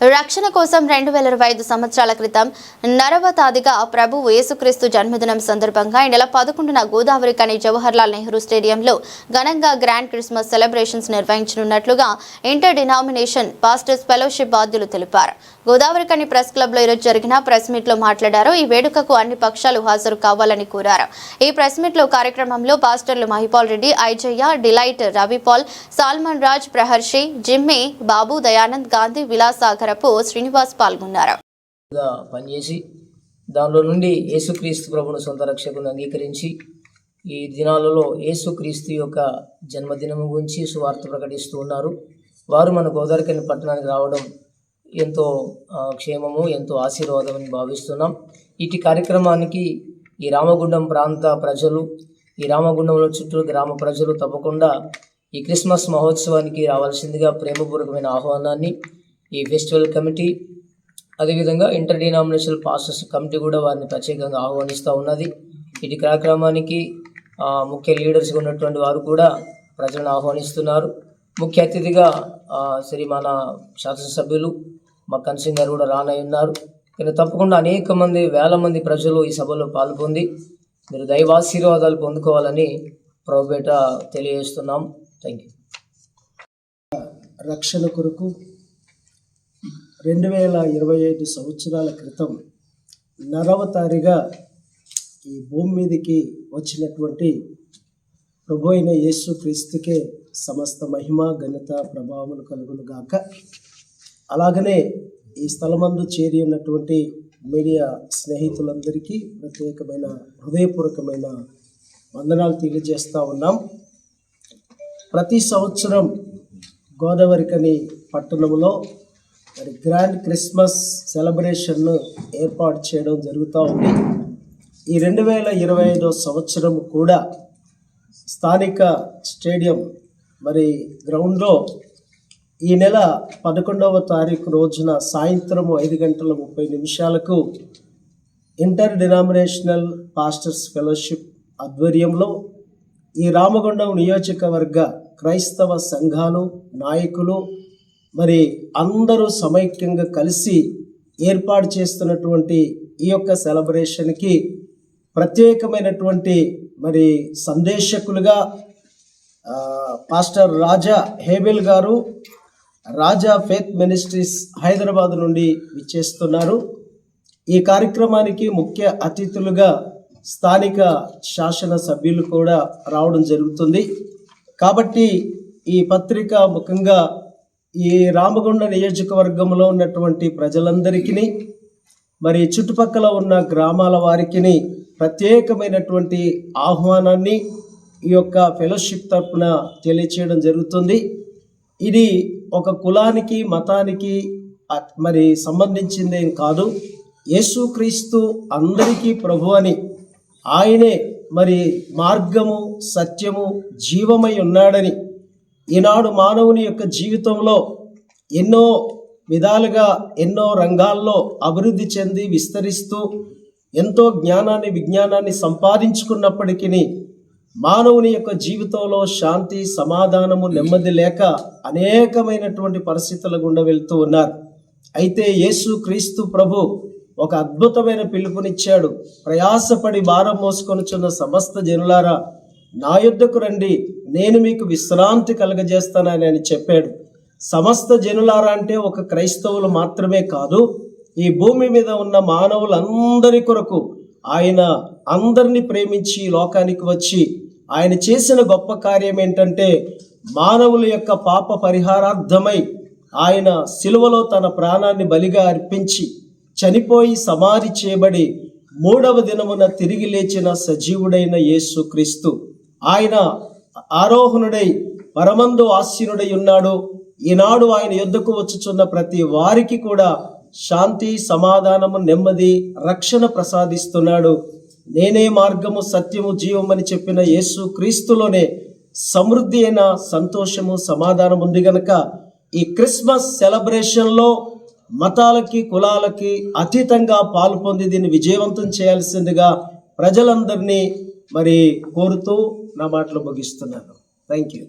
రక్షణ కోసం రెండు వేల ఇరవై ఐదు సంవత్సరాల క్రితం నరవతాదిగా ప్రభు యేసుక్రీస్తు జన్మదినం సందర్భంగా ఈ నెల పదకొండున గోదావరి కని జవహర్లాల్ నెహ్రూ స్టేడియంలో ఘనంగా గ్రాండ్ క్రిస్మస్ సెలబ్రేషన్స్ నిర్వహించనున్నట్లుగా ఇంటర్ డినామినేషన్ పాస్టర్స్ ఫెలోషిప్ బాధ్యులు తెలిపారు. గోదావరి కని ప్రెస్ క్లబ్లో ఈరోజు జరిగిన ప్రెస్ మీట్లో మాట్లాడారు. ఈ వేడుకకు అన్ని పక్షాలు హాజరు కావాలని కోరారు. ఈ ప్రెస్ మీట్లో కార్యక్రమంలో పాస్టర్లు Mahipal Reddy Aijayya Delight Ravipal Solomon Raj Praharshi Jimmy Babu Dayanand Gandhi Vilasagar విలాసాగరపు Srinivas పాల్గొన్నారు. పనిచేసి దానిలో నుండి యేసుక్రీస్తు ప్రభును సొంత రక్షకుని అంగీకరించి ఈ దినాలలో యేసుక్రీస్తు యొక్క జన్మదినం గురించి సువార్త ప్రకటిస్తూ ఉన్నారు. వారు మన గోదావరికని పట్టణానికి రావడం ఎంతో క్షేమము ఎంతో ఆశీర్వాదం అని భావిస్తున్నాం. ఇటు కార్యక్రమానికి ఈ రామగుండం ప్రాంత ప్రజలు ఈ రామగుండంలో చుట్టూ గ్రామ ప్రజలు తప్పకుండా ఈ క్రిస్మస్ మహోత్సవానికి రావాల్సిందిగా ప్రేమపూర్వకమైన ఆహ్వానాన్ని ఈ ఫెస్టివల్ కమిటీ అదేవిధంగా ఇంటర్ డినామినేషనల్ పాస్టర్స్ కమిటీ కూడా వారిని ప్రత్యేకంగా ఆహ్వానిస్తూ ఉన్నది. ఇటు కార్యక్రమానికి ముఖ్య లీడర్స్గా ఉన్నటువంటి వారు కూడా ప్రజలను ఆహ్వానిస్తున్నారు. ముఖ్య అతిథిగా శ్రీ మన శాసనసభ్యులు మా కన్సింగ్ గారు కూడా రానై ఉన్నారు. కానీ తప్పకుండా అనేక మంది వేల మంది ప్రజలు ఈ సభలో పాల్గొంది. మీరు దైవాశీర్వాదాలు పొందుకోవాలని ప్రభుపేట తెలియజేస్తున్నాం. థ్యాంక్ యూ రక్షణ కొరకు రెండు వేల ఇరవై ఐదు సంవత్సరాల క్రితం నరవతారిగా ఈ భూమి మీదకి వచ్చినటువంటి ప్రభు అయిన యేసు క్రీస్తుకే సమస్త మహిమ ఘనత ప్రభావములు కలుగును గాక. అలాగనే ఈ స్థలమందు చేరి ఉన్నటువంటి మీడియా స్నేహితులందరికీ ప్రత్యేకమైన హృదయపూర్వకమైన వందనాలు తెలియజేస్తూ ఉన్నాం. ప్రతి సంవత్సరం గోదావరికని పట్టణంలో మరి గ్రాండ్ క్రిస్మస్ సెలబ్రేషన్ను ఏర్పాటు చేయడం జరుగుతూ ఉంది. ఈ రెండు వేల ఇరవై ఐదో సంవత్సరం కూడా స్థానిక స్టేడియం మరి గ్రౌండ్లో ఈ నెల పదకొండవ తారీఖు రోజున సాయంత్రం ఐదు గంటల ముప్పై నిమిషాలకు ఇంటర్ డినామినేషనల్ పాస్టర్స్ ఫెలోషిప్ ఆధ్వర్యంలో ఈ రామగుండం నియోజకవర్గ క్రైస్తవ సంఘాలు నాయకులు మరి అందరూ సమైక్యంగా కలిసి ఏర్పాటు చేస్తున్నటువంటి ఈ యొక్క సెలబ్రేషన్కి ప్రత్యేకమైనటువంటి మరి సందేశకులుగా పాస్టర్ రాజా హేబెల్ గారు రాజా ఫేత్ మినిస్ట్రీస్ హైదరాబాద్ నుండి విచ్చేస్తున్నారు. ఈ కార్యక్రమానికి ముఖ్య అతిథులుగా స్థానిక శాసన సభ్యులు కూడా రావడం జరుగుతుంది. కాబట్టి ఈ పత్రిక ముఖంగా ఈ రామగుండ నియోజకవర్గంలో ఉన్నటువంటి ప్రజలందరికీ మరి చుట్టుపక్కల ఉన్న గ్రామాల వారికి ప్రత్యేకమైనటువంటి ఆహ్వానాన్ని ఈ యొక్క ఫెలోషిప్ తరపున తెలియచేయడం జరుగుతుంది. ఇది ఒక కులానికి మతానికి మరి సంబంధించిందేం కాదు. యేసుక్రీస్తు అందరికీ ప్రభు అని ఆయనే మరి మార్గము సత్యము జీవమై ఉన్నాడని ఈనాడు మానవుని యొక్క జీవితంలో ఎన్నో విధాలుగా ఎన్నో రంగాల్లో అభివృద్ధి చెంది విస్తరిస్తూ ఎంతో జ్ఞానాన్ని విజ్ఞానాన్ని సంపాదించుకున్నప్పటికీ మానవుని యొక్క జీవితంలో శాంతి సమాధానము నెమ్మది లేక అనేకమైనటువంటి పరిస్థితుల గుండా వెళ్తూ ఉన్నారు. అయితే యేసు క్రీస్తు ప్రభు ఒక అద్భుతమైన పిలుపునిచ్చాడు. ప్రయాసపడి భారం మోసుకొనుచున్న సమస్త జనులారా నా యుద్ధకు రండి నేను మీకు విశ్రాంతి కలగజేస్తానని ఆయన చెప్పాడు. సమస్త జనులారా అంటే ఒక క్రైస్తవులు మాత్రమే కాదు ఈ భూమి మీద ఉన్న మానవులందరి కొరకు ఆయన అందరినీ ప్రేమించి లోకానికి వచ్చి ఆయన చేసిన గొప్ప కార్యం ఏంటంటే మానవుల యొక్క పాప పరిహారార్థమై ఆయన సిలువలో తన ప్రాణాన్ని బలిగా అర్పించి చనిపోయి సమాధి చేయబడి మూడవ దినమున తిరిగి లేచిన సజీవుడైన యేసు క్రీస్తు ఆయన ఆరోహణుడై పరమందు ఆశీనుడై ఉన్నాడు. ఈనాడు ఆయన యుద్ధకు వచ్చుచున్న ప్రతి వారికి కూడా శాంతి సమాధానము నెమ్మది రక్షణ ప్రసాదిస్తున్నాడు. నేనే మార్గము సత్యము జీవమని చెప్పిన యేసు క్రీస్తులోనే సమృద్ధి అయిన సంతోషము సమాధానం ఉంది గనక ఈ క్రిస్మస్ సెలబ్రేషన్లో మతాలకి కులాలకి అతీతంగా పాల్పొంది దీన్ని విజయవంతం చేయాల్సిందిగా ప్రజలందరినీ మరి కోరుతూ నా మాటలు ముగిస్తున్నాను. Thank you